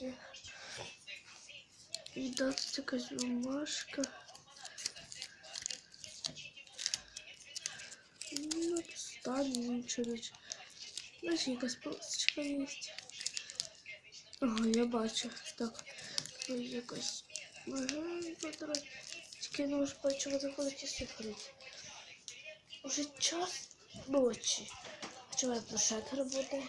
ні? І да, тут якась бумажка. Ну, стані нічого не Знаєш, якась полосочка є. Ага, я бачу. Так, ось якась. Ага, котра. Тільки не можу бачу, вона ходить і сифрить. Уже час ночі. Чого я площадка работає?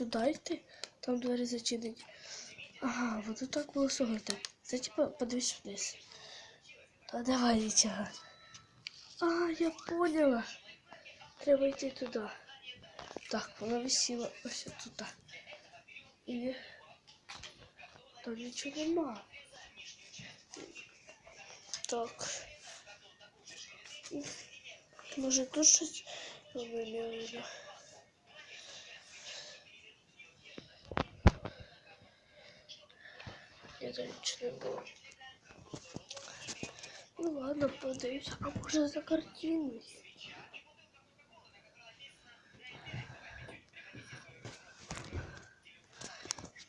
м, Туди йти, там двері зачинені. Ага, вот тут так було согнуто. Це типа подивись вниз. Та давай нічого. А, я поняла. Треба йти туди. Так, вона висіла ось тут. І там нічого нема. Так. Може тут щось вимірено? Я там нічого не було. Ну ладно, подивимося. А може за картиною?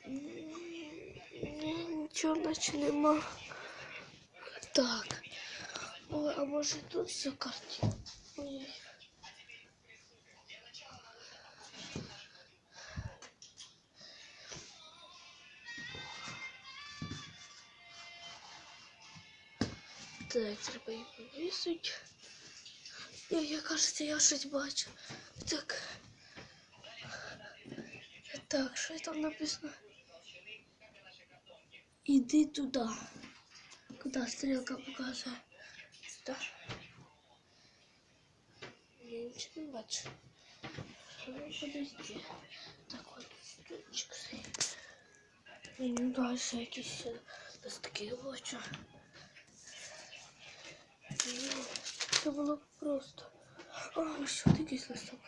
Ні, Нічого наче нема. Так. Ой, а може тут все картина? Ой. Так, треба її повісити. Я, я кажеться, я щось бачу. Так. Так, що там написано? Іди туди. Куди стрілка показує? Сюди. Я нічого не бачу. Що подойти? Так, от стульчик стоїть. І ну далі якісь листки бачу. Це було просто. Ось що такий листок.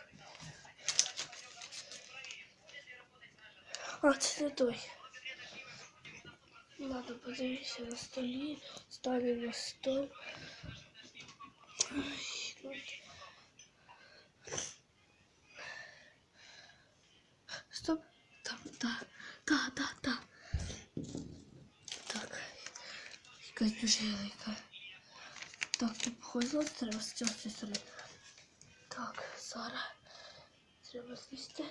А, це не той. Ладно, на столі. Ставлю на стол. Стоп. Там, да, да, да, да. Так. Якась дуже велика. Так, тут походила, треба з цього сторони. Так, зараз. Треба злізти.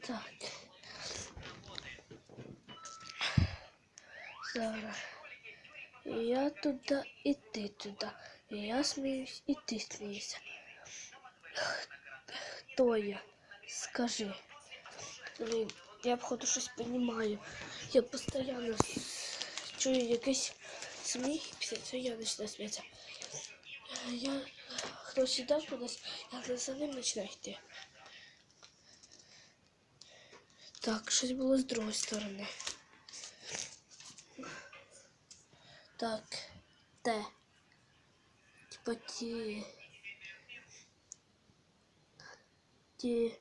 Так. Зараз. Я туди і ти туди. І я сміюсь, і ти смієшся. Хто я? Скажи. Блін, я походу щось розумію. Я постійно чую якийсь сміх, і після цього я починаю сміятися. Я хтось іде кудись, я за ним починаю йти. Так, щось було з другої сторони. Так, те. Типа ті. Ті.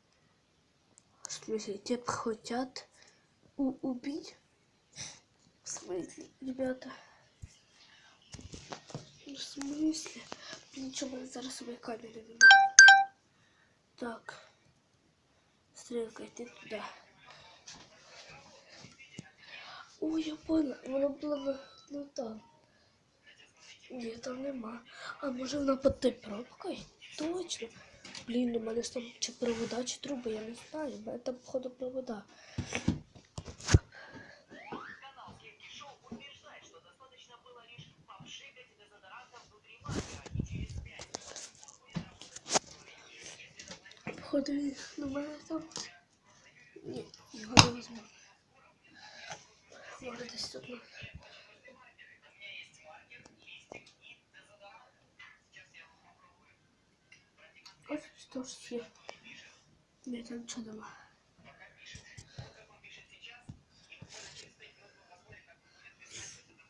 В смысле, те хотят у убить? В смысле, ребята? В смысле? Нічого, в мене зараз своєї камери нема. Так. Стрілка, йти туди. Ой, я поняла, вона була на, ну там. Ні, там нема. А може вона під той пробкою? Точно. Блін, у мене ж там чи провода, чи труби, я не знаю. У мене там, походу, провода. Походу, у мене там. Ні, його не візьму. Може десь тут. Тож є. Ні, там нічого нема.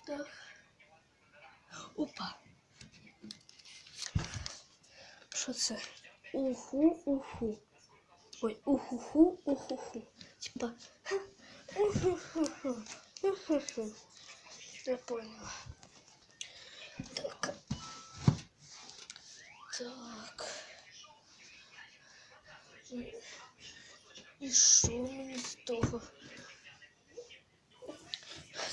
Так. Опа. Що це? Уху, уху. Ой, уху-ху, уху-ху. Типа. ха, уху-ху-ху, уху-ху. Я поняла. І що мені з того?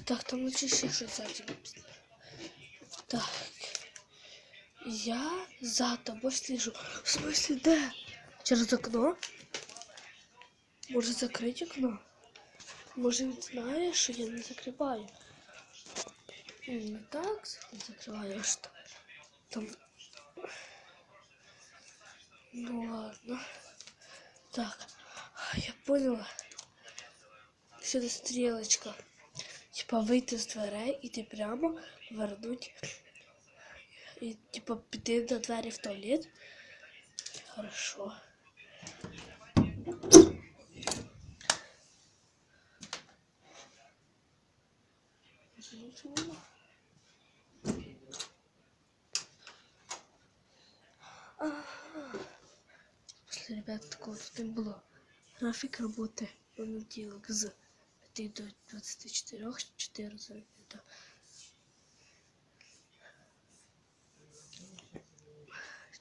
Так, там лучше ще щось ззаді написано. Так. Я за тобой слежу. В смысле, да? Через окно? Может закрыть окно? Может він знає, що я не закриваю? М, Не так закриваю, а що? Там. Ну ладно. Так, я поняла. Сюда стрелочка. Типа вийти з дверей і ти прямо вернуть. І типа піти на двері в туалет. Хорошо. Вже нічого нема. Ага. Після ребят такого тут не було. Графік роботи понеділок з 5 до 24, 4 заробіта.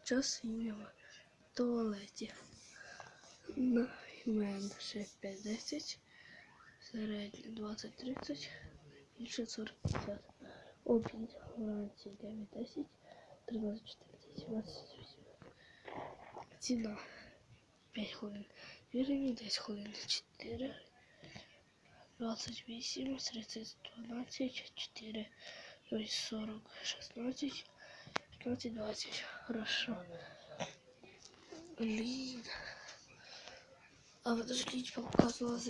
Час я в туалеті. На мене ще 5-10, середнє 20-30, більше 40-50. Обід вранці 9-10, 13-14, 28. Ціна 5 хвилин. Вірені 10 хвилин 4. 28, 30, 12, 4, то есть 40, 16, 15, 20. Хорошо. Блин. А подождите, показывала